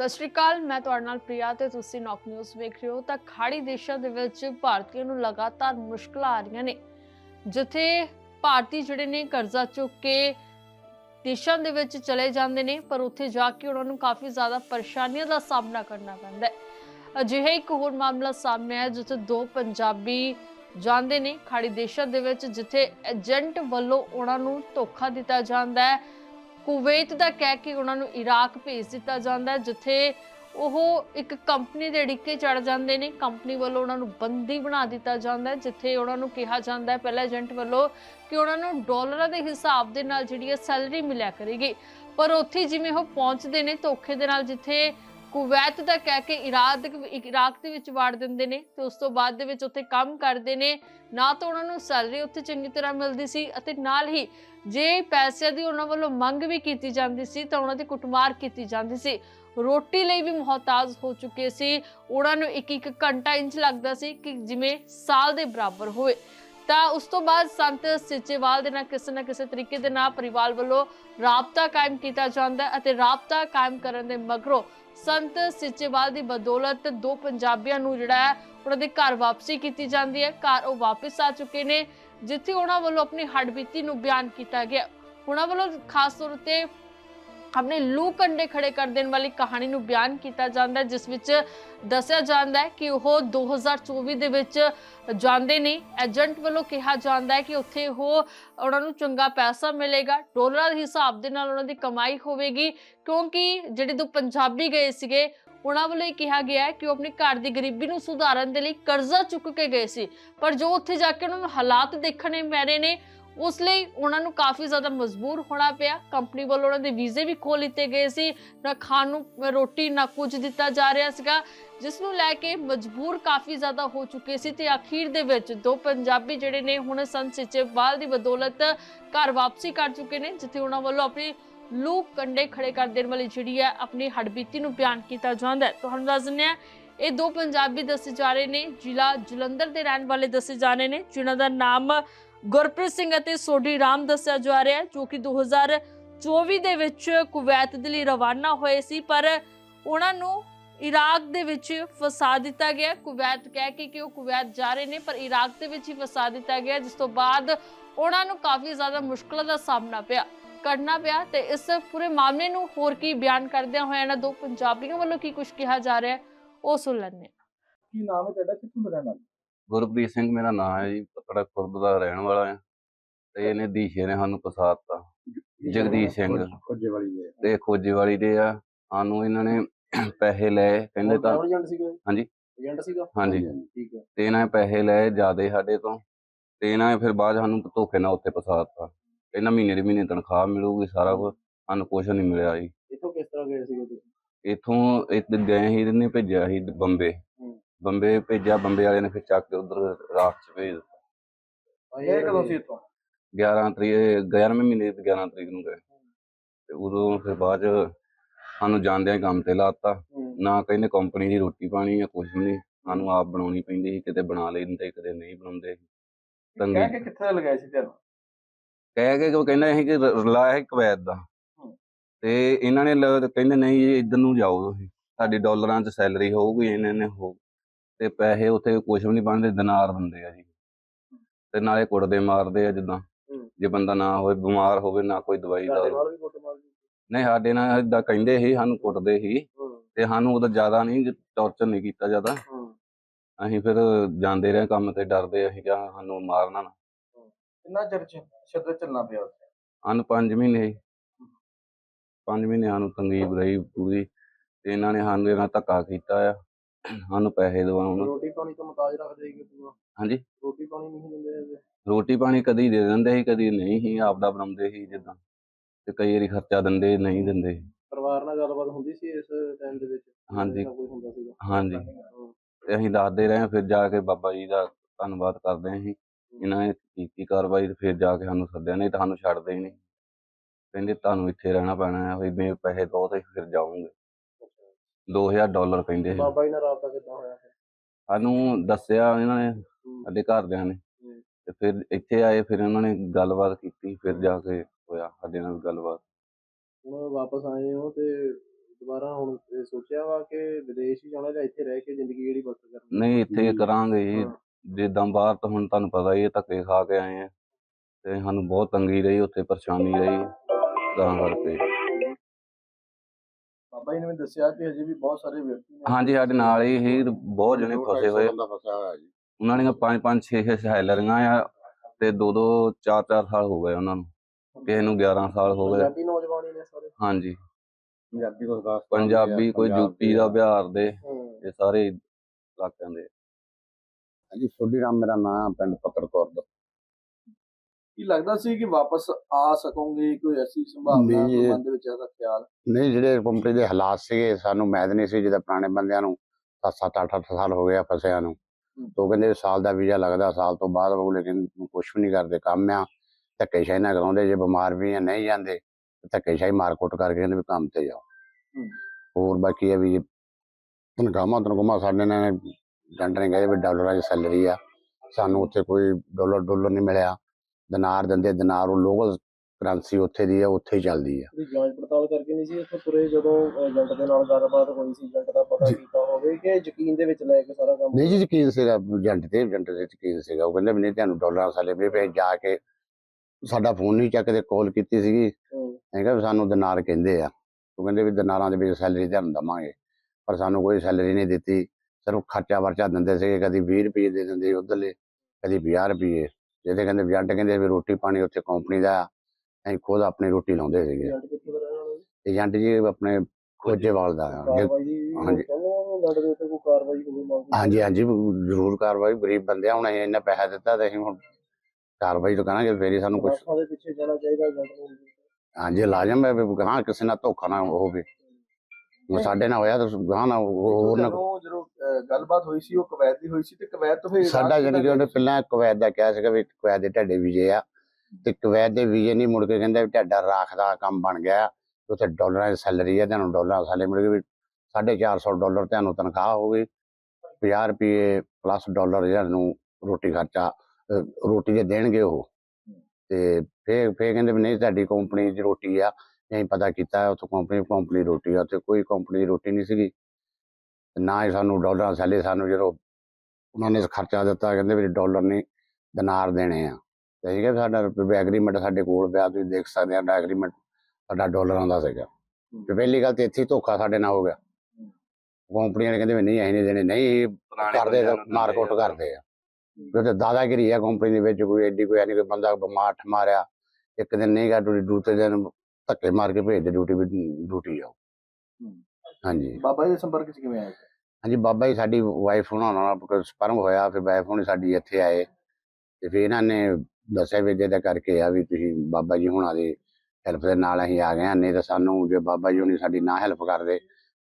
ਸਤਿ ਸ਼੍ਰੀ ਅਕਾਲ, ਮੈਂ ਤੁਹਾਡੇ ਨਾਲ ਪ੍ਰਿਆ ਤੇ ਤੁਸੀਂ ਨੌਕ ਨਿਊਜ਼ ਵੇਖ ਰਹੇ ਹੋ ਤਾਂ ਖਾੜੀ ਦੇਸ਼ਾਂ ਦੇ ਵਿੱਚ ਭਾਰਤੀਆਂ ਨੂੰ ਲਗਾਤਾਰ ਮੁਸ਼ਕਲਾਂ ਆ ਰਹੀਆਂ ਨੇ। ਜਿੱਥੇ ਭਾਰਤੀ ਜਿਹੜੇ ਨੇ ਕਰਜ਼ਾ ਚੁੱਕ ਕੇ ਦੇਸ਼ਾਂ ਦੇ ਵਿੱਚ ਚਲੇ ਜਾਂਦੇ ਨੇ, ਪਰ ਉੱਥੇ ਜਾ ਕੇ ਉਹਨਾਂ ਨੂੰ ਕਾਫੀ ਜ਼ਿਆਦਾ ਪਰੇਸ਼ਾਨੀਆਂ ਦਾ ਸਾਹਮਣਾ ਕਰਨਾ ਪੈਂਦਾ ਹੈ। ਅਜਿਹਾ ਇੱਕ ਹੋਰ ਮਾਮਲਾ ਸਾਹਮਣੇ ਆਇਆ, ਜਿੱਥੇ ਦੋ ਪੰਜਾਬੀ ਜਾਂਦੇ ਨੇ ਖਾੜੀ ਦੇਸ਼ਾਂ ਦੇ ਵਿੱਚ, ਜਿੱਥੇ ਏਜੰਟ ਵੱਲੋਂ ਉਹਨਾਂ ਨੂੰ ਧੋਖਾ ਦਿੱਤਾ ਜਾਂਦਾ ਹੈ। ਕੁਵੈਤ ਦਾ ਕਹਿ ਕੇ ਉਹਨਾਂ ਨੂੰ ਇਰਾਕ ਭੇਜ ਦਿੱਤਾ ਜਾਂਦਾ ਜਿੱਥੇ ਉਹ ਇੱਕ ਕੰਪਨੀ ਦੇ ਅੜਿੱਕੇ ਚੜ ਜਾਂਦੇ ਨੇ। ਕੰਪਨੀ ਵੱਲੋਂ ਉਹਨਾਂ ਨੂੰ ਬੰਦੀ ਬਣਾ ਦਿੱਤਾ ਜਾਂਦਾ ਜਿੱਥੇ ਉਹਨਾਂ ਨੂੰ ਕਿਹਾ ਜਾਂਦਾ ਹੈ ਪਹਿਲਾ ਏਜੰਟ ਵੱਲੋਂ ਕਿ ਉਹਨਾਂ ਨੂੰ ਡਾਲਰਾਂ ਦੇ ਹਿਸਾਬ ਦੇ ਨਾਲ ਜਿਹੜੀ ਹੈ ਸੈਲਰੀ ਮਿਲਿਆ ਕਰੇਗੀ। ਪਰ ਉੱਥੇ ਜਿਵੇਂ ਉਹ ਪਹੁੰਚਦੇ ਨੇ, ਧੋਖੇ ਦੇ ਨਾਲ ਜਿੱਥੇ ਕੁਵੈਤ ਦਾ ਕਹਿ ਕੇ ਇਰਾਕ ਇਰਾਕ ਦੇ ਵਿੱਚ ਵਾੜ ਦਿੰਦੇ ਨੇ ਤੇ ਉਸ ਤੋਂ ਬਾਅਦ ਦੇ ਵਿੱਚ ਉੱਥੇ ਕੰਮ ਕਰਦੇ ਨੇ। ਨਾ ਤਾਂ ਉਹਨਾਂ ਨੂੰ ਸੈਲਰੀ ਉੱਥੇ ਚੰਗੀ ਤਰ੍ਹਾਂ ਮਿਲਦੀ ਸੀ ਅਤੇ ਨਾਲ ਹੀ ਜੇ ਪੈਸਿਆਂ ਦੀ ਉਹਨਾਂ ਵੱਲੋਂ ਮੰਗ ਵੀ ਕੀਤੀ ਜਾਂਦੀ ਸੀ ਤਾਂ ਉਹਨਾਂ ਦੀ ਕੁੱਟਮਾਰ ਕੀਤੀ ਜਾਂਦੀ ਸੀ। ਰੋਟੀ ਲਈ ਵੀ ਮੁਹਤਾਜ ਹੋ ਚੁੱਕੇ ਸੀ। ਉਹਨਾਂ ਨੂੰ ਇੱਕ ਇੱਕ ਘੰਟਾ ਇੰਜ ਲੱਗਦਾ ਸੀ ਕਿ ਜਿਵੇਂ ਸਾਲ ਦੇ ਬਰਾਬਰ ਹੋਵੇ ਤਾਂ ਉਸ ਤੋਂ ਬਾਅਦ ਸੰਤ ਸਿੱਚੇਵਾਲ ਦੇ ਨਾਲ ਕਿਸੇ ਨਾ ਕਿਸੇ ਤਰੀਕੇ ਦੇ ਨਾਲ ਪਰਿਵਾਰ ਵੱਲੋਂ ਰਾਬਤਾ ਕਾਇਮ ਕੀਤਾ ਜਾਂਦਾ ਹੈ ਅਤੇ ਰਾਬਤਾ ਕਾਇਮ ਕਰਨ ਦੇ ਮਗਰੋਂ ਸੰਤ ਸਿੱਚੇਵਾਲ ਦੀ ਬਦੌਲਤ ਦੋ ਪੰਜਾਬੀਆਂ ਨੂੰ ਜਿਹੜਾ ਹੈ ਉਹਨਾਂ ਦੇ ਘਰ ਵਾਪਸੀ ਕੀਤੀ ਜਾਂਦੀ ਹੈ। ਘਰ ਉਹ ਵਾਪਸ ਆ ਚੁੱਕੇ ਨੇ, ਜਿੱਥੇ ਉਹਨਾਂ ਵੱਲੋਂ ਆਪਣੀ ਹੜਬੀਤੀ ਨੂੰ ਬਿਆਨ ਕੀਤਾ ਗਿਆ। ਉਹਨਾਂ ਵੱਲੋਂ ਖਾਸ ਤੌਰ ਤੇ ਆਪਣੇ ਲੂ ਕੰਡੇ ਖੜੇ ਕਰ ਦੇਣ ਵਾਲੀ ਕਹਾਣੀ ਨੂੰ ਬਿਆਨ ਕੀਤਾ ਜਾਂਦਾ ਹੈ, ਜਿਸ ਵਿੱਚ ਦੱਸਿਆ ਜਾਂਦਾ ਹੈ ਕਿ ਉਹ 2024 ਦੇ ਵਿੱਚ ਜਾਂਦੇ ਨੇ। ਏਜੰਟ ਵੱਲੋਂ ਕਿਹਾ ਜਾਂਦਾ ਹੈ ਕਿ ਉੱਥੇ ਉਹ ਉਹਨਾਂ ਨੂੰ ਚੰਗਾ ਪੈਸਾ ਮਿਲੇਗਾ, ਡਾਲਰ ਦੇ ਹਿਸਾਬ ਦੇ ਨਾਲ ਉਹਨਾਂ ਦੀ ਕਮਾਈ ਹੋਵੇਗੀ, ਕਿਉਂਕਿ ਜਿਹੜੇ ਦੋ ਪੰਜਾਬੀ ਗਏ ਸੀਗੇ, ਉਹਨਾਂ ਵੱਲੋਂ ਇਹ ਕਿਹਾ ਗਿਆ ਹੈ ਕਿ ਉਹ ਆਪਣੇ ਘਰ ਦੀ ਗਰੀਬੀ ਨੂੰ ਸੁਧਾਰਨ ਦੇ ਲਈ ਕਰਜ਼ਾ ਚੁੱਕ ਕੇ ਗਏ ਸੀ। ਪਰ ਜੋ ਉੱਥੇ ਜਾ ਕੇ ਉਹਨਾਂ ਨੂੰ ਹਾਲਾਤ ਦੇਖਣੇ ਪੈ ਰਹੇ ਨੇ ਉਸ ਲਈ ਉਹਨਾਂ ਨੂੰ ਕਾਫੀ ਜ਼ਿਆਦਾ ਮਜਬੂਰ ਹੋਣਾ ਪਿਆ। ਕੰਪਨੀ ਵੱਲੋਂ ਉਹਨਾਂ ਦੇ ਵੀਜ਼ੇ ਵੀ ਖੋਲ ਦਿੱਤੇ ਗਏ ਸੀ। ਨਾ ਖਾਣ ਨੂੰ ਰੋਟੀ, ਨਾ ਕੁਝ ਦਿੱਤਾ ਜਾ ਰਿਹਾ ਸੀਗਾ, ਜਿਸ ਨੂੰ ਲੈ ਕੇ ਮਜਬੂਰ ਕਾਫੀ ਜ਼ਿਆਦਾ ਹੋ ਚੁੱਕੇ ਸੀ ਤੇ ਅਖੀਰ ਦੇ ਵਿੱਚ ਦੋ ਪੰਜਾਬੀ ਜਿਹੜੇ ਨੇ ਹੁਣ ਸੰਤ ਸਿਚੇਵਾਲ ਦੀ ਬਦੌਲਤ ਘਰ ਵਾਪਸੀ ਕਰ ਚੁੱਕੇ ਨੇ, ਜਿੱਥੇ ਉਹਨਾਂ ਵੱਲੋਂ ਆਪਣੀ ਲੂ ਕੰਡੇ ਖੜੇ ਕਰ ਦੇਣ ਵਾਲੀ ਜਿਹੜੀ ਹੈ, ਆਪਣੀ ਹੜਬੀਤੀ ਨੂੰ ਬਿਆਨ ਕੀਤਾ ਜਾਂਦਾ ਹੈ। ਤੁਹਾਨੂੰ ਦੱਸ ਦਿੰਦੇ ਹਾਂ, ਇਹ ਦੋ ਪੰਜਾਬੀ ਦੱਸੇ ਜਾ ਰਹੇ ਨੇ, ਜ਼ਿਲ੍ਹਾ ਜਲੰਧਰ ਦੇ ਰਹਿਣ ਵਾਲੇ ਦੱਸੇ ਜਾ ਰਹੇ ਨੇ, ਜਿਨ੍ਹਾਂ ਦਾ ਨਾਮ ਗੁਰਪ੍ਰੀਤ ਸਿੰਘ ਅਤੇ ਸੋਢੀ ਰਾਮ ਦੱਸਿਆ ਜਾ ਰਿਹਾ ਹੈ, ਜੋ ਕਿ 2024 ਦੇ ਵਿੱਚ ਕੁਵੈਤ ਦੇ ਲਈ ਰਵਾਨਾ ਹੋਏ ਸੀ, ਪਰ ਉਹਨਾਂ ਨੂੰ ਇਰਾਕ ਦੇ ਵਿੱਚ ਫਸਾ ਦਿੱਤਾ ਗਿਆ ਕੁਵੈਤ ਕਹਿ ਕੇ ਕਿ ਉਹ ਕੁਵੈਤ ਜਾ ਰਹੇ ਨੇ, ਪਰ ਇਰਾਕ ਦੇ ਵਿੱਚ ਹੀ ਫਸਾ ਦਿੱਤਾ ਗਿਆ ਜਿਸ ਤੋਂ ਬਾਅਦ ਉਹਨਾਂ ਨੂੰ ਕਾਫੀ ਜ਼ਿਆਦਾ ਮੁਸ਼ਕਲਾਂ ਦਾ ਸਾਹਮਣਾ ਪਿਆ, ਕਰਨਾ ਪਿਆ ਤੇ ਇਸ ਪੂਰੇ ਮਾਮਲੇ ਨੂੰ ਹੋਰ ਕੀ ਬਿਆਨ ਕਰਦਿਆਂ ਹੋਇਆ ਇਹਨਾਂ ਦੋ ਪੰਜਾਬੀਆਂ ਵੱਲੋਂ ਕੀ ਕੁਝ ਕਿਹਾ ਜਾ ਰਿਹਾ ਹੈ, ਉਹ ਸੁਣ ਲੈਂਦੇ ਹਾਂ। ਕੀ ਨਾਮ ਹੈ ਤੁਹਾਡਾ? ਕਿੱਥੋਂ ਦਾ ਰਹਿਣ ਵਾਲੇ? ਗੁਰਪ੍ਰੀਤ ਸਿੰਘ ਮੇਰਾ ਨਾਮ ਹੈ ਜੀ ਪਤੜਾ ਖੁਰਦ ਦਾ ਰਹਿਣ ਵਾਲਾ ਹਾਂ ਤੇ ਇਹਨੇ ਦੀਸ਼ੇ ਨੇ ਸਾਨੂੰ ਫਸਾਤਾ ਜਗਦੀਸ਼ ਸਿੰਘ। ਖੋਜੇ ਵਾਲੀ ਦੇ ਤੇ ਖੋਜੇ ਵਾਲੀ ਦੇ ਆ ਸਾਨੂੰ ਇਹਨਾਂ ਨੇ ਪੈਸੇ ਲਏ ਕਹਿੰਦੇ ਤਾਂ ਹਾਂਜੀ। ਏਜੰਟ ਸੀਗਾ ਹਾਂਜੀ। ਠੀਕ ਹੈ ਤੇ ਇਹਨਾਂ ਨੇ ਪੈਸੇ ਲਏ ਜਿਆਦੇ ਸਾਡੇ ਤੋਂ ਤੇ ਇਹਨਾਂ ਨੇ ਫਿਰ ਬਾਅਦ ਸਾਨੂੰ ਧੋਖੇ ਨਾਲ ਉੱਤੇ ਫਸਾਤਾ ਇਹਨਾਂ ਮਹੀਨੇ ਦੀ ਮਹੀਨੇ ਤਨਖਾਹ ਮਿਲੂਗੀ ਸਾਰਾ ਕੁਝ ਸਾਨੂੰ ਕੁਝ ਨਹੀਂ ਮਿਲਿਆ ਜੀ ਇੱਥੋਂ ਕਿਸ ਤਰ੍ਹਾਂ ਗਏ ਸੀਗੇ ਤੁਸੀਂ ਇਥੋਂ ਇੱਕ ਗਏ ਸੀ ਇਹਨੇ ਭੇਜਿਆ ਸੀ ਬੰਬੇ। ਬੰਬੇ ਭੇਜਿਆ ਬੰਬੇ ਵਾਲੇ ਨੇ ਫਿਰ ਚੱਕ ਕੇ ਉਧਰ ਰਾਤ 'ਚ ਭੇਜ ਦਿੱਤਾ। ਇਹ ਕਦੋਂ ਸੀ ਇੱਥੋਂ? 11 ਤਰੀਕ 11ਵੇਂ ਮਹੀਨੇ ਦੀ 11 ਤਰੀਕ ਨੂੰ ਗਏ। ਤੇ ਉਦੋਂ ਫਿਰ ਬਾਅਦ ਚ ਸਾਨੂੰ ਜਾਂਦਿਆਂ ਹੀ ਕੰਮ ਤੇ ਲਾਤਾ ਨਾ ਕਹਿੰਦੇ ਕੰਪਨੀ ਦੀ ਰੋਟੀ ਪਾਣੀ ਆ ਕੁਝ ਨਹੀਂ ਸਾਨੂੰ ਆਪ ਬਣਾਉਣੀ ਪੈਂਦੀ ਸੀ ਕਿਤੇ ਬਣਾ ਲੈਂਦੇ ਕਿਤੇ ਨਹੀਂ ਬਣਾਉਂਦੇ। ਤੰਗੀ। ਕਹਿ ਕੇ ਕਿੱਥੇ ਲਗਾਏ ਸੀ ਤੁਹਾਨੂੰ ਕਹਿ ਕੇ ਉਹ ਕਹਿੰਦਾ ਸੀ ਕਿ ਰ- ਰਲਾਇਆ ਹੈ ਕੁਵੈਤ ਦਾ। ਤੇ ਇਹਨਾਂ ਨੇ ਲ- ਕਹਿੰਦੇ ਨਹੀਂ ਜੀ ਇੱਧਰ ਨੂੰ ਜਾਓ ਤੁਸੀਂ। ਸਾਡੀ ਡਾਲਰਾਂ 'ਚ ਸੈਲਰੀ ਹੋਊਗੀ ਇਹਨਾਂ ਨੇ ਹੋ ਤੇ ਪੈਸੇ ਉੱਥੇ ਕੁਝ ਵੀ ਨਹੀਂ ਬਣਦੇ ਦਿਨਾਰ ਦਿੰਦੇ ਆ ਜੀ। ਤੇ ਨਾਲੇ ਕੁੱਟਦੇ ਮਾਰਦੇ ਆ ਜਿੱਦਾਂ। ਜੇ ਬੰਦਾ ਨਾ ਹੋਵੇ ਬਿਮਾਰ ਹੋਵੇ ਨਾ ਕੋਈ ਦਵਾਈ ਦਾ ਨਹੀਂ ਸਾਡੇ ਨਾਲ ਏਦਾਂ ਕਹਿੰਦੇ ਸੀ ਸਾਨੂੰ ਕੁੱਟਦੇ ਸੀ। ਤੇ ਸਾਨੂੰ ਉਹਦਾ ਜ਼ਿਆਦਾ ਨਹੀਂ ਟੌਰਚਰ ਨਹੀਂ ਕੀਤਾ ਜ਼ਿਆਦਾ। ਅਸੀਂ ਫਿਰ ਜਾਂਦੇ ਰਹੇ ਕੰਮ ਤੇ ਡਰਦੇ ਅਸੀਂ ਕਿਹਾ ਸਾਨੂੰ ਮਾਰਨਾ ਨਾ। ਕਿੰਨਾ ਚਿਰ ਚ ਸ਼ਬਦ ਚੱਲਣਾ ਪਿਆ ਉੱਥੇ? ਸਾਨੂੰ ਪੰਜ ਮਹੀਨੇ ਹੀ- ਪੰਜ ਮਹੀਨੇ ਸਾਨੂੰ ਤੰਗੀ ਰਹੀ ਪੂਰੀ। ਤੇ ਇਹਨਾਂ ਨੇ ਸਾਨੂੰ ਇਹਨਾਂ ਧੱਕਾ ਕੀਤਾ ਆ। ਸਾਨੂੰ ਪੈਸੇ ਦਿਵਾਉਣ। ਰੋਟੀ ਪਾਣੀ ਤੋਂ ਮੁਤਾਜ ਰੱਖਦੇ ਸੀਗੇ ਪੂਰਾ। ਹਾਂਜੀ। ਰੋਟੀ ਪਾਣੀ ਨਹੀਂ ਦਿੰਦੇ ਹੈਗੇ ਰੋਟੀ ਪਾਣੀ ਕਦੀ ਦੇ ਦਿੰਦੇ ਸੀ ਕਦੀ ਨਹੀਂ ਸੀ ਆਪਦਾ ਬਣਾਉਂਦੇ ਸੀ ਜਿੱਦਾਂ। ਤੇ ਕਈ ਵਾਰੀ ਖਰਚਾ ਦਿੰਦੇ ਨਹੀਂ ਦਿੰਦੇ ਪਰਿਵਾਰ ਨਾਲ ਗੱਲਬਾਤ ਹੁੰਦੀ ਸੀ ਇਸ ਟਾਈਮ ਦੇ ਵਿੱਚ? ਹਾਂਜੀ। ਕੋਈ ਹੁੰਦਾ ਸੀਗਾ? ਹਾਂਜੀ। ਹੂੰ। ਤੇ ਅਸੀਂ ਦੱਸਦੇ ਰਹੇ ਫਿਰ ਜਾ ਕੇ ਬਾਬਾ ਜੀ ਦਾ ਧੰਨਵਾਦ ਕਰਦੇ ਹਾਂ ਅਸੀਂ। ਇਹਨਾਂ ਨੇ ਕੀਤੀ ਕਾਰਵਾਈ ਤੇ ਫਿਰ ਜਾ ਕੇ ਸਾਨੂੰ ਸੱਦਿਆ ਨਹੀਂ ਤਾਂ ਸਾਨੂੰ ਛੱਡਦੇ ਹੀ ਨਹੀਂ। ਕਹਿੰਦੇ ਤੁਹਾਨੂੰ ਇੱਥੇ ਰਹਿਣਾ ਪੈਣਾ ਹੈ ਵੀ ਮੇਰੇ ਪੈਸੇ ਦੋ ਤੇ ਫਿਰ ਜਾਓਗੇ 2000 ਡਾਲਰ ਕਹਿੰਦੇ ਸੀ। ਬਾਬਾ ਜੀ ਨਾਲ ਰਾਬਤਾ ਕਿੱਦਾਂ ਹੋਇਆ ਫਿਰ? ਸਾਨੂੰ ਦੱਸਿਆ ਇਹਨਾਂ ਨੇ ਹੂੰ। ਸਾਡੇ ਘਰਦਿਆਂ ਨੇ। ਹੂੰ। ਤੇ ਫਿਰ ਇੱਥੇ ਆਏ ਫਿਰ ਇਹਨਾਂ ਨੇ ਗੱਲਬਾਤ ਕੀਤੀ ਫਿਰ ਜਾ ਕੇ ਹੋਇਆ ਸਾਡੇ ਨਾਲ ਗੱਲਬਾਤ। ਹੁਣ ਵਾਪਸ ਆਏ ਹੋ ਤੇ ਦੁਬਾਰਾ ਹੁਣ ਇਹ ਸੋਚਿਆ ਵਾ ਕਿ ਵਿਦੇਸ਼ ਹੀ ਜਾਣਾ ਜਾਂ ਇੱਥੇ ਰਹਿ ਕੇ ਜ਼ਿੰਦਗੀ ਜਿਹੜੀ ਬਸਰ ਕਰਨੀ? ਨਹੀਂ ਇੱਥੇ ਕਰਾਂਗੇ ਜੀ। ਹਾਂ। ਜਿੱਦਾਂ ਬਾਹਰ ਤਾਂ ਹੁਣ ਤੁਹਾਨੂੰ ਪਤਾ ਹੀ ਹੈ ਧੱਕੇ ਖਾ ਕੇ ਆਏ ਆ। ਤੇ ਸਾਨੂੰ ਬਹੁਤ ਤੰਗੀ ਰਹੀ ਉੱਥੇ ਪਰੇਸ਼ਾਨੀ ਰਹੀ। ਤਾਂ ਕਰਕੇ। ਜੀ ਨੇ ਦੱਸਿਆ ਕਿ ਅਜੇ ਵੀ ਬਹੁਤ ਸਾਰੇ ਵਿਅਕਤੀ ਨੇ ਹਾਂਜੀ ਸਾਡੇ ਨਾਲ ਹੀ ਹੀ ਬਹੁਤ ਜਣੇ ਫਸੇ ਹੋਏ ਬੰਦਾ ਫਸਿਆ ਹੋਇਆ ਜੀ। ਉਹਨਾਂ ਦੀਆਂ ਪੰਜ ਪੰਜ ਛੇ ਛੇ ਸੈਲਰੀਆਂ ਆ ਤੇ ਦੋ ਦੋ ਚਾਰ ਚਾਰ ਸਾਲ ਹੋ ਗਏ ਉਹਨਾਂ ਨੂੰ। ਕਿਸੇ ਨੂੰ 11 ਸਾਲ ਹੋ ਗਏ। ਪੰਜਾਬੀ ਨੌਜਵਾਨ ਹੀ ਨੇ ਸਾਰੇ। ਹਾਂਜੀ। ਪੰਜਾਬੀ ਕੋਈ ਖਾਸ ਪੰਜਾਬੀ ਕੋਈ ਯੂਪੀ ਦਾ। ਬਿਹਾਰ ਦੇ ਇਹ ਸਾਰੇ ਇਲਾਕਿਆਂ ਦੇ। ਜੀ ਸੋਢੀ ਰਾਮ ਮੇਰਾ ਨਾਮ ਪਿੰਡ ਪੱਤਰਕੌਰ ਦਾ। ਕੀ ਲੱਗਦਾ ਸੀ ਕਿ ਵਾਪਸ ਆ ਸਕੋਗੇ? ਕੋਈ ਐਸੀ ਸੰਭਾਵਨਾ ਨਹੀਂ, ਇਹ- ਮਨ ਦੇ ਵਿੱਚ ਐਸਾ ਖਿਆਲ? ਨਹੀਂ ਜਿਹੜੇ ਕੰਪਨੀ ਦੇ ਹਾਲਾਤ ਸੀਗੇ ਸਾਨੂੰ ਮੈਦ ਨਹੀਂ ਸੀ ਜਿਹਦਾ ਪੁਰਾਣੇ ਬੰਦਿਆਂ ਨੂੰ 7 7 8 ਸਾਲ ਹੋ ਗਿਆ ਫਸਿਆਂ ਨੂੰ। ਤੋਂ ਕਹਿੰਦੇ ਵੀ ਸਾਲ ਦਾ ਵੀਜ਼ਾ ਲੱਗਦਾ ਸਾਲ ਤੋਂ ਬਾਅਦ ਉਹ ਲੇਕਿਨ ਕੁਝ ਵੀ ਨਹੀਂ ਕਰਦੇ ਕੰਮ ਆ ਧੱਕੇ ਸ਼ਾਹੀ ਨਾਲ ਕਰਾਉਂਦੇ ਜੇ ਬਿਮਾਰ ਵੀ ਆ ਨਹੀਂ ਜਾਂਦੇ ਧੱਕੇ ਸ਼ਾਹੀ ਮਾਰਕੁੱਟ ਕਰਕੇ ਕਹਿੰਦੇ ਵੀ ਕੰਮ ਤੇ ਜਾਓ। ਹੂੰ। ਹੋਰ ਬਾਕੀ ਇਹ ਵੀ ਤਨਖਾਹਾਂ ਤਨਖਾਹਾਂ ਸਾਡੇ ਨੇ ਏਜੰਟ ਨੇ ਵੀ ਡਾਲਰਾਂ ਦੀ ਸੈਲਰੀ ਆ ਸਾਨੂੰ ਉੱਥੇ ਕੋਈ ਡਾਲਰ ਡਾਲਰ ਨਹੀਂ ਮਿਲਿਆ। ਦਿਨਾਰ ਦਿੰਦੇ ਦਿਨਾਰ ਉਹ ਲੋਕਲ ਕਰੰਸੀ ਉੱਥੇ ਦੀ ਆ ਉੱਥੇ ਹੀ ਚੱਲਦੀ ਦੀ ਜਾਂਚ ਪੜਤਾਲ ਕਰਕੇ ਨਹੀਂ ਸੀ ਇੱਥੋਂ ਤੁਰੇ ਜਦੋਂ ਏਜੰਟ ਦੇ ਨਾਲ ਗੱਲਬਾਤ ਹੋਈ ਸੀ ਏਜੰਟ ਦਾ ਪਤਾ ਜੀ। ਕੀਤਾ ਹੋਵੇ ਕਿ ਯਕੀਨ ਦੇ ਵਿੱਚ ਲੈ ਕੇ ਸਾਰਾ ਕੰਮ ਨਹੀਂ ਜੀ ਯਕੀਨ ਸੀਗਾ ਏਜੰਟ ਤੇ ਏਜੰਟ ਦੇ ਯਕੀਨ ਸੀਗਾ। ਉਹ ਕਹਿੰਦੇ ਵੀ ਨਹੀਂ ਤੁਹਾਨੂੰ ਡਾਲਰਾਂ ਸਾਲੇ ਵੀ ਭੇਜ ਜਾ ਕੇ ਸਾਡਾ ਫੋਨ ਨਹੀਂ ਚੱਕਦੇ ਕਾਲ ਕੀਤੀ ਸੀਗੀ। ਹੂੰ। ਵੀ ਸਾਨੂੰ ਦਿਨਾਰ ਕਹਿੰਦੇ ਆ। ਉਹ ਕਹਿੰਦੇ ਵੀ ਦਿਨਾਰਾਂ ਦੇ ਵਿੱਚ ਸੈਲਰੀ ਤੁਹਾਨੂੰ ਦਵਾਂਗੇ ਪਰ ਸਾਨੂੰ ਕੋਈ ਸੈਲਰੀ ਨਹੀਂ ਦਿੱਤੀ। ਸਿਰਫ ਖਰਚਾ ਵਰਚਾ ਦਿੰਦੇ ਸੀਗੇ ਕਦੀ 20 ਰੁਪਏ ਦੇ ਦਿੰਦੇ ਉਧਰਲੇ ਕਦੀ 50 ਰੁਪਏ। ਜਿਹਦੇ ਕਹਿੰਦੇ ਏਜੰਟ ਕਹਿੰਦੇ ਵੀ ਰੋਟੀ ਪਾਣੀ ਉੱਥੇ ਕੰਪਨੀ ਦਾ। ਅਸੀਂ ਖੁਦ ਆਪਣੀ ਰੋਟੀ ਲਾਉਂਦੇ ਸੀਗੇ ਏਜੰਟ ਜੀ? ਆਪਣੇ ਖੋਜੇਵਾਲ ਦਾ ਹਾਂਜੀ। ਹਾਂਜੀ ਹਾਂਜੀ ਜ਼ਰੂਰ ਕਾਰਵਾਈ ਗਰੀਬ ਬੰਦੇ ਆ ਹੁਣ ਅਸੀਂ ਇੰਨਾ ਪੈਸਾ ਦਿੱਤਾ ਤੇ ਅਸੀਂ ਹੁਣ ਕਾਰਵਾਈ ਤਾਂ ਕਰਾਂਗੇ ਫੇਰ ਹੀ ਸਾਨੂੰ ਕੁਝ ਹਾਂਜੀ ਲਾਜ਼ਮ ਹੈ ਵੀ ਗਾਂ ਕਿਸੇ ਨਾਲ ਧੋਖਾ ਨਾ ਹੋਵੇ ਹੁਣ ਸਾਡੇ ਨਾਲ ਹੋਇਆ ਤਾਂ ਗਾਂ ਨਾ ਹੋਰ ਨਾ ਜਦੋਂ ਜਦੋਂ ਗੱਲਬਾਤ ਹੋਈ ਸੀ ਉਹ ਕਵੈਤ ਦੀ ਹੋਈ ਸੀ ਤੇ ਕਵੈਤ ਤੋਂ ਫਿਰ ਸਾਡਾ ਜਾਨੀ ਕਿ ਉਹਨੇ ਪਹਿਲਾਂ ਕੁਵੈਤ ਦਾ ਕਿਹਾ ਸੀਗਾ ਵੀ ਕੁਵੈਤ ਦੇ ਢੱਡੇ ਵੀਜ਼ੇ ਆ ਤੇ ਕੁਵੈਤ ਦੇ ਵੀਜ਼ੇ ਨਹੀਂ ਮੁੜ ਕੇ ਕਹਿੰਦਾ ਵੀ ਢੱਡਾ ਰਾਖ ਦਾ ਕੰਮ ਬਣ ਗਿਆ ਉੱਥੇ ਡਾਲਰਾਂ ਦੀ ਸੈਲਰੀ ਆ ਤੁਹਾਨੂੰ ਡਾਲਰਾਂ ਸਾਲੇ ਮਿਲ ਗਏ ਵੀ 450 ਡਾਲਰ ਤੁਹਾਨੂੰ ਤਨਖਾਹ ਹੋਊਗੀ 50 ਰੁਪਏ ਪਲੱਸ ਡਾਲਰ ਨੂੰ ਰੋਟੀ ਖਰਚਾ ਰੋਟੀ ਦੇ ਦੇਣਗੇ ਉਹ ਤੇ ਫੇਰ ਫੇਰ ਕਹਿੰਦੇ ਵੀ ਨਹੀਂ ਤੁਹਾਡੀ ਕੰਪਨੀ ਦੀ ਰੋਟੀ ਆ ਅਸੀਂ ਪਤਾ ਕੀਤਾ ਉੱਥੋਂ ਕੰਪਨੀ ਕੰਪਨੀ ਰੋਟੀ ਆ ਉੱਥੇ ਕੋਈ ਕੰਪਨੀ ਦੀ ਰੋਟੀ ਨਹੀਂ ਸੀਗੀ। ਨਾ ਹੀ ਸਾਨੂੰ ਡਾਲਰਾਂ ਸੈਲੇ ਸਾਨੂੰ ਜਦੋਂ ਉਹਨਾਂ ਨੇ ਖਰਚਾ ਦਿੱਤਾ ਕਹਿੰਦੇ ਵੀ ਡਾਲਰ ਨਹੀਂ ਦਿਨਾਰ ਦੇਣੇ ਆ। ਤੇ ਅਸੀਂ ਕਿਹਾ ਸਾਡਾ ਐਗਰੀਮੈਂਟ ਸਾਡੇ ਕੋਲ ਪਿਆ ਤੁਸੀਂ ਦੇਖ ਸਕਦੇ ਆ ਐਗਰੀਮੈਂਟ ਸਾਡਾ ਡਾਲਰਾਂ ਦਾ ਸੀਗਾ। ਤੇ ਪਹਿਲੀ ਗੱਲ ਤੇ ਇੱਥੇ ਧੋਖਾ ਸਾਡੇ ਨਾਲ ਹੋ ਗਿਆ। ਕੰਪਨੀਆਂ ਨੇ ਕਹਿੰਦੇ ਵੀ ਨਹੀਂ ਅਸੀਂ ਨਹੀਂ ਦੇਣੇ ਨਹੀਂ ਕਰਦੇ ਮਾਰਕੁੱਟ ਕਰਦੇ ਆ। ਕਿਉਂਕਿ ਦਾਦਾਗਿਰੀ ਆ ਕੰਪਨੀ ਦੇ ਵਿੱਚ ਕੋਈ ਐਡੀ ਕੋਈ ਨਹੀਂ ਕੋਈ ਬੰਦਾ ਬਿਮਾਰ ਠ ਮਾਰਿਆ ਇੱਕ ਦਿਨ ਨਹੀਂ ਗਾ ਡਿਊਟੀ ਦੂਸਰੇ ਦਿਨ ਧੱਕੇ ਮਾਰ ਕੇ ਭੇਜ ਦੇ ਡਿਊਟੀ ਵੀ ਡਿਊਟੀ ਆਓ ਹਾਂਜੀ। ਬਾਬਾ ਜੀ ਦੇ ਸੰਪਰਕ ਚ ਕਿਵੇਂ ਆਏ? ਹਾਂਜੀ ਬਾਬਾ ਜੀ ਸਾਡੀ ਵਾਈਫ ਉਹਨਾਂ ਨਾਲ ਸਪਰਮ ਹੋਇਆ ਫਿਰ ਵਾਈਫ ਹੁਣੀ ਸਾਡੀ ਇੱਥੇ ਆਏ। ਤੇ ਫਿਰ ਇਹਨਾਂ ਨੇ ਦੱਸਿਆ ਵੀ ਇਹਦਾ ਕਰਕੇ ਆ ਵੀ ਤੁਸੀਂ ਬਾਬਾ ਜੀ ਹੁਣਾਂ ਦੀ ਹੈਲਪ ਦੇ ਨਾਲ ਅਸੀਂ ਆ ਗਏ ਹਾਂ। ਨਹੀਂ ਤਾਂ ਸਾਨੂੰ ਜੇ ਬਾਬਾ ਜੀ ਹੁਣੀ ਸਾਡੀ ਨਾ ਹੈਲਪ ਕਰਦੇ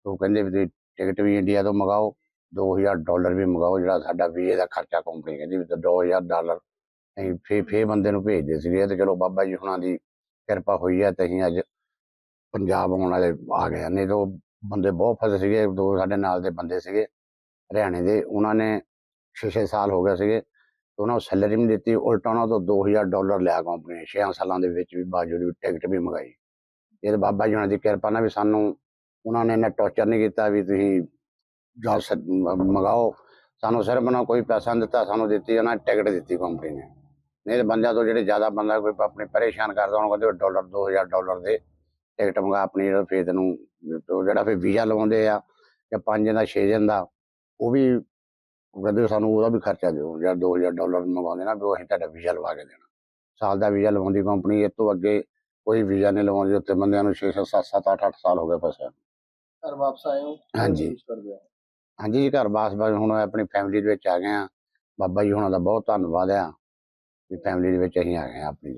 ਉਹ ਕਹਿੰਦੇ ਵੀ ਤੁਸੀਂ ਟਿਕਟ ਵੀ ਇੰਡੀਆ ਤੋਂ ਮੰਗਾਓ 2000 ਡਾਲਰ ਵੀ ਮੰਗਾਓ ਜਿਹੜਾ ਸਾਡਾ ਵੀਜ਼ੇ ਦਾ ਖਰਚਾ ਕੰਪਨੀ ਕਹਿੰਦੀ ਵੀ ਤਾਂ 2000 ਡਾਲਰ ਅਸੀਂ ਫੇ ਫੇ ਬੰਦੇ ਨੂੰ ਭੇਜਦੇ ਸੀਗੇ। ਤੇ ਚਲੋ ਬਾਬਾ ਜੀ ਹੁਣਾਂ ਦੀ ਕਿਰਪਾ ਹੋਈ ਹੈ ਤੇ ਅਸੀਂ ਅੱਜ ਪੰਜਾਬ ਆਉਣ ਵਾਲੇ ਆ ਗਏ ਹਾਂ। ਨਹੀਂ ਤਾਂ ਬੰਦੇ ਬਹੁਤ ਫਸੇ ਸੀਗੇ, ਦੋ ਸਾਡੇ ਨਾਲ ਦੇ ਬੰਦੇ ਸੀਗੇ, ਹਰਿਆਣੇ ਦੇ। ਉਹਨਾਂ ਨੇ 6-6 ਸਾਲ ਹੋ ਗਏ ਸੀਗੇ ਤੇ ਉਹਨਾਂ ਨੂੰ ਸੈਲਰੀ ਨਹੀਂ ਦਿੱਤੀ। ਉਲਟਾ ਉਹਨਾਂ ਤੋਂ 2000 ਡਾਲਰ ਲਿਆ ਕੰਪਨੀ ਨੇ 6 ਸਾਲਾਂ ਦੇ ਵਿੱਚ ਵੀ ਬਾਜੂ ਦੀ ਟਿਕਟ ਵੀ ਮੰਗਾਈ। ਇਹ ਤਾਂ ਬਾਬਾ ਜੀ ਉਹਨਾਂ ਦੀ ਕਿਰਪਾ ਨਾਲ ਵੀ ਸਾਨੂੰ ਉਹਨਾਂ ਨੇ ਇੰਨਾ ਟੌਰਚਰ ਨਹੀਂ ਕੀਤਾ ਵੀ ਤੁਸੀਂ ਜਾ ਮੰਗਾਓ। ਸਾਨੂੰ ਸਿਰਫ ਉਹਨਾਂ ਕੋਈ ਪੈਸਾ ਨਹੀਂ ਦਿੱਤਾ, ਸਾਨੂੰ ਦਿੱਤੀ, ਉਹਨਾਂ ਨੇ ਟਿਕਟ ਦਿੱਤੀ ਕੰਪਨੀ ਨੇ। ਨਹੀਂ ਤਾਂ ਬੰਦਿਆਂ ਤੋਂ ਜਿਹੜੇ ਜ਼ਿਆਦਾ ਬੰਦਾ ਕੋਈ ਆਪਣੇ ਪਰੇਸ਼ਾਨ ਕਰਦਾ ਉਹਨਾਂ ਕਹਿੰਦੇ ਡਾਲਰ 2000 ਡਾਲਰ ਦੇ ਟਿਕਟ ਮੰਗਾ ਆਪਣੀ ਜਿਹੜਾ ਫੇਰ ਤੈਨੂੰ ਜਿਹੜਾ ਫਿਰ ਵੀਜ਼ਾ ਲਵਾਉਂਦੇ ਆ ਜਾਂ 5 ਦਾ 6 ਦਿਨ ਦਾ ਉਹ ਵੀ ਕਹਿੰਦੇ ਸਾਨੂੰ ਉਹਦਾ ਵੀ ਖਰਚਾ ਦਿਓ ਜਾਂ 2000 ਡਾਲਰ ਮੰਗਵਾਉਂਦੇ ਨਾ ਵੀ ਉਹ ਅਸੀਂ ਤੁਹਾਡਾ ਵੀਜ਼ਾ ਲਵਾ ਕੇ ਦੇਣਾ। ਸਾਲ ਦਾ ਵੀਜ਼ਾ ਲਵਾਉਂਦੀ ਕੰਪਨੀ ਇਸ ਤੋਂ ਅੱਗੇ ਕੋਈ ਵੀਜ਼ਾ ਨਹੀਂ ਲਵਾਉਂਦੀ ਉੱਤੇ ਬੰਦਿਆਂ ਨੂੰ 6 7 7 8 8 ਸਾਲ ਹੋ ਗਏ ਫਸਿਆ ਘਰ ਵਾਪਸ ਆਏ ਹੋ? ਹਾਂਜੀ। ਹਾਂਜੀ ਜੀ ਘਰ ਬਾਸ ਹੁਣ ਆਪਣੀ ਫੈਮਿਲੀ ਦੇ ਵਿੱਚ ਆ ਗਏ ਆ। ਬਾਬਾ ਜੀ ਹੁਣਾਂ ਦਾ ਬਹੁਤ ਧੰਨਵਾਦ ਆ। ਵੀ ਫੈਮਿਲੀ ਦੇ ਵਿੱਚ ਅਸੀਂ ਆ ਗਏ ਆ ਆਪਣੀ